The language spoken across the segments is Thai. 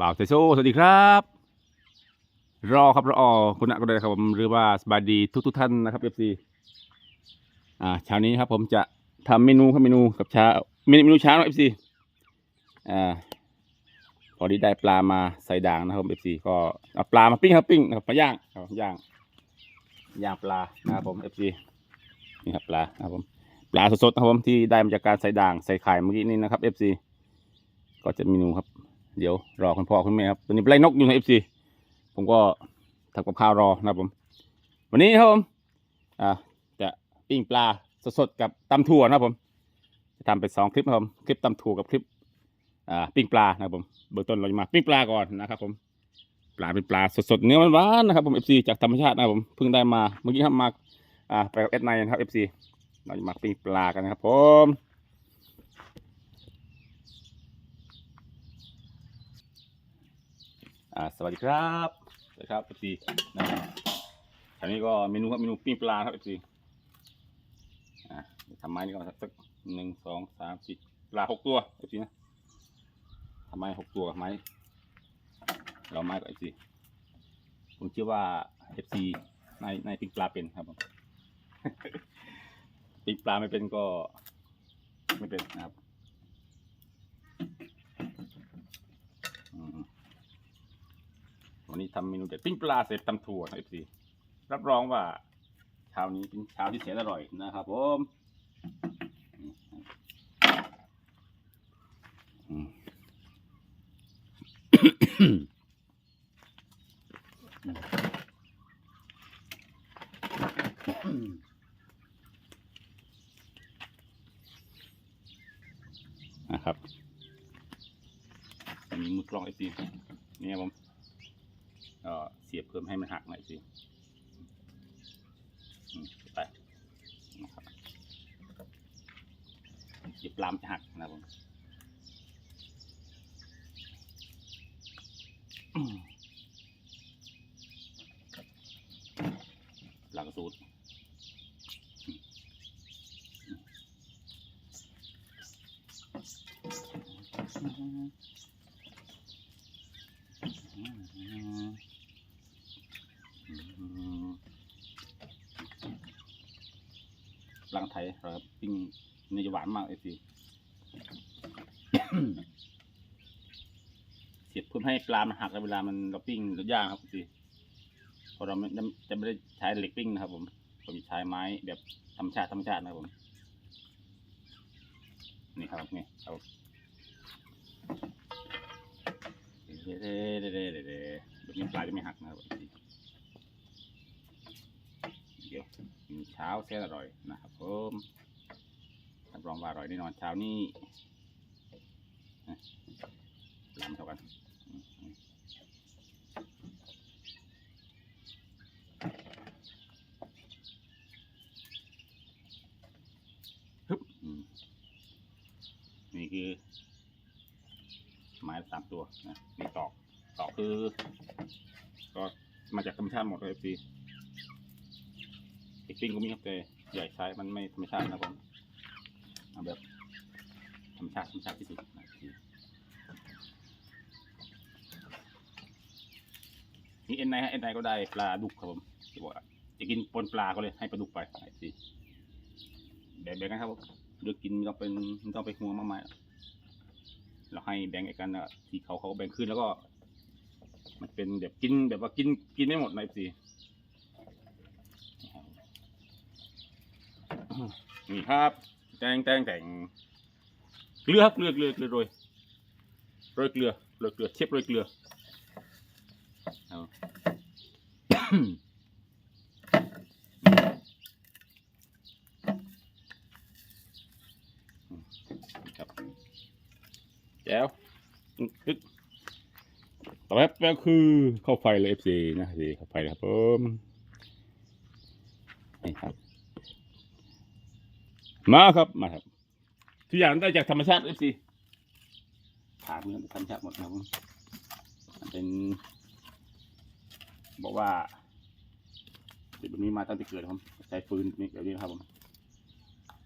บ่าวเซโซสวัสดีครับ รอครับรอคุณอะก็ได้ครับผมหรือว่าสบายดีทุกทุกท่านนะครับเอฟซีอ่าเช้านี้ครับผมจะทำเมนูครับเมนูกับเช้าเมนูเมนูเช้าเอฟซีอ่าพอดีได้ปลามาใส่ด่างนะครับเอฟซีก็เอาปลามาปิ้งครับปิ้งนะครับมาย่างครับย่างย่างปลานะครับผมเอฟซีนี่ครับปลานะครับผมปลาสดๆนะครับผมที่ได้มาจากการใส่ด่างใส่ไข่เมื่อกี้นี่นะครับเอฟซีก็จะเมนูครับ เดี๋ยวรอคุณพ่อคุณแม่ครับตอนนี้ไปไล่นกอยู่ในเอฟซีผมก็ทำกับข้าวรอนะครับผม วันนี้ครับผมอ่าจะปิ้งปลาสดๆกับตำถั่วนะครับผม จะทำเป็นสองคลิปนะครับผมคลิปตำถั่วกับคลิปอ่าปิ้งปลานะครับผมเบื้องต้นเราจะมาปิ้งปลาก่อนนะครับผมปลาเป็นปลาสดๆเนื้อหวานนะครับผมเอฟซีจากธรรมชาตินะครับผมเพิ่งได้มาเมื่อกี้ครับมาอ่าไปกับเอสไนนะครับเอฟซีเราจะมาปิ้งปลากันนะครับผม อ่าสวัสดีครับสวัสดีครับเอฟซีนะครับอันนี้ก็เมนูครับเมนูปิ้งปลาครับเอฟซีอ่าทำไม้นี่ก็สักสักหนึ่งสองสามสี่ปลาหกตัวเอฟซีนะทำไม้หกตัวไม้เราไม้กับเอฟซีผมเชื่อว่าเอฟซีในในปิ้งปลาเป็นครับผมปิ้งปลาไม่เป็นก็ไม่เป็นนะครับอืม วันนี้ทำเมนูเด็ดปิ้งปลาเสร็จตำถั่วนะเอฟซีรับรองว่าเช้านี้เป็นเช้าที่แสนอร่อยนะครับผมนะครับอันนี้มือกลองเอฟซีนี่ครับผม ก็เสียบเพิ่มให้มันหักหน่อยสิไปนะครับเสียบปลามจะหักนะครับผมหลังสูตรหลังไทยครับปิ้งเนื้อจะหวานมากเลยสิเสียบเพื่อให้ปลามันหักเวลามันเราปิ้งหรือย่างครับสิเพราะเราไม่จะไม่ได้ใช้เหล็กปิ้งนะครับ ผมผมจะใช้ไม้แบบธรรมชาติธรรมชาตินะครับผม นี่ครับนี่ครับเด้เด้เด้เด้เด้เด้แบบนี้ปลาจะไม่หักนะครับผมเดี๋ยวกิน เช้าแซ่บอร่อยนะครับผมรับรองว่าอร่อยแน่นอนเช้านี้ลำเท่ากันฮึบนี่คือ ไม้สามตัวนะนี่ตอก ตอกคือ ก็มาจากธรรมชาติหมดเลยพี่ อีกปิ้งก็มีครับแต่ใหญ่ใช้มันไม่ธรรมชาตินะครับผมเอาแบบธรรมชาติธรรมชาติที่สุดนี่เอ็นไนฮะเอ็นไนก็ได้ปลาดุกครับผมจะบอกว่าจะกินปนปลาก็เลยให้ปลาดุกไปไอ้พี่แบ่งๆกันครับผมเลือกกินไม่ต้องเป็นไม่ต้องไปห่วงมากมายเราให้แบ่งกันนะที่เขาเขาแบ่งขึ้นแล้วก็ มันเป็นแบบกินแบบว่ากินกินไม่หมดในสิ นี่ครับแตงแตงแตงเกลือครับเกลือเกลือเกลือโรยโรยเกลือโรยเกลือเชฟโรยเกลือเอาครับแจ๋วอึ๊กต่อไปก็คือเข้าไฟเลย FC นะสิเข้าไฟเลยครับผมนี่ครับ มาครับมาครับทุกอย่างได้จากธรรมชาติ FC ถามเงินธรรมชาติหมดนะครับมันเป็น บอกว่าเดี๋ยวแบบนี้มาตั้งแต่เกิดครับใช้ฟืนนี่แบบนี้ครับผม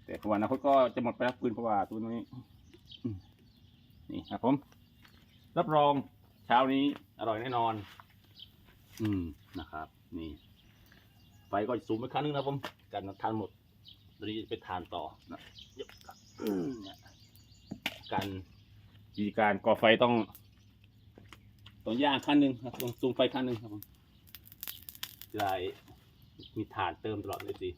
แต่ภายในอนาคตก็จะหมดไปแล้วฟืนเพราะว่าตัวนี้ นี่ครับผม รับรองเช้านี้อร่อยแน่นอน อืมนะครับ นี่ไฟก็สูงไปครั้งนึงนะผมกันทานหมด ตอนนี้ไปทานต่อนะยกครับอืมเนี่ยการวิธีการก่อไฟต้องต้องย่างขั้นหนึ่งครับต้องซูมไฟขั้นหนึ่งครับผมจะได้มีถ่านเติมตลอดเลยสิ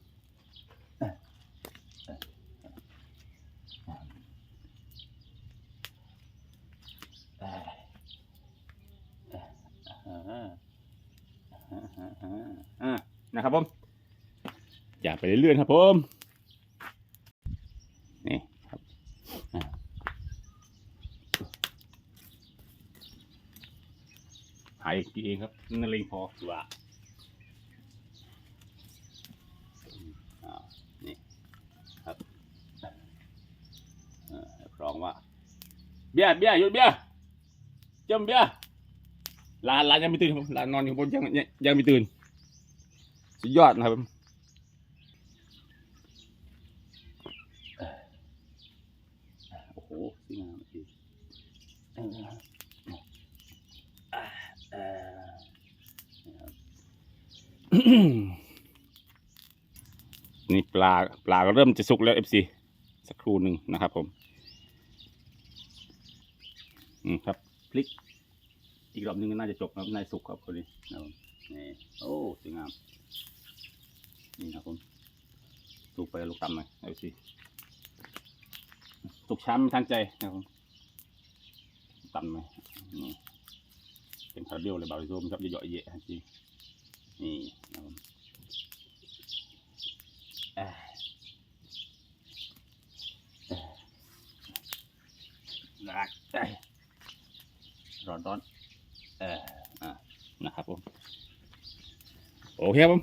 อ่านะครับผม อย่าไปเรื่อยๆครับผม นี่ครับอ่าหายกี่เองครับนั่นเองพอดีกว่าอ่านี่ครับอ่ารับรองว่า เบี้ยเบี้ยหยุดเบี้ยจมเบี้ยลานลานยังไม่ตื่นลานนอนอยู่บนยังยังยังไม่ตื่นสุดยอดนะครับโอ้โหสวยงามจริงเอออ่าเออนะครับ นี่ปลาปลาก็เริ่มจะสุกแล้วเอฟซีสักครู่หนึ่งนะครับผม อืมครับพลิก อีกรอบหนึงก็น่าจะจบครับนายสุกครับคนนี้นะครับนี่โอ้สวยงาม นี่นะครับผมสุกไปลูกตำหน่อยเอฟซีตกช้ำทางใจนะครับผมตันไหมนี่เป็นคาราเบลเลยบาริโซมครับเยอะๆเยอะจริง นี่นะครับผมเอ้ยเอ้ยรักเอ้ร้อนร้อนเอออะนะครับผมโอเคครับผม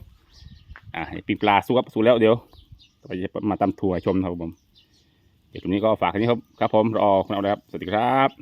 อะปีปลาสู้ครับสู้แล้วเดี๋ยวต่อไปจะมาตำถั่วชมนะครับผม เดี๋ยวตรงนี้ก็ฝากแค่นี้ครับ ครับผมรอคุณเอาเลยครับ สวัสดีครับ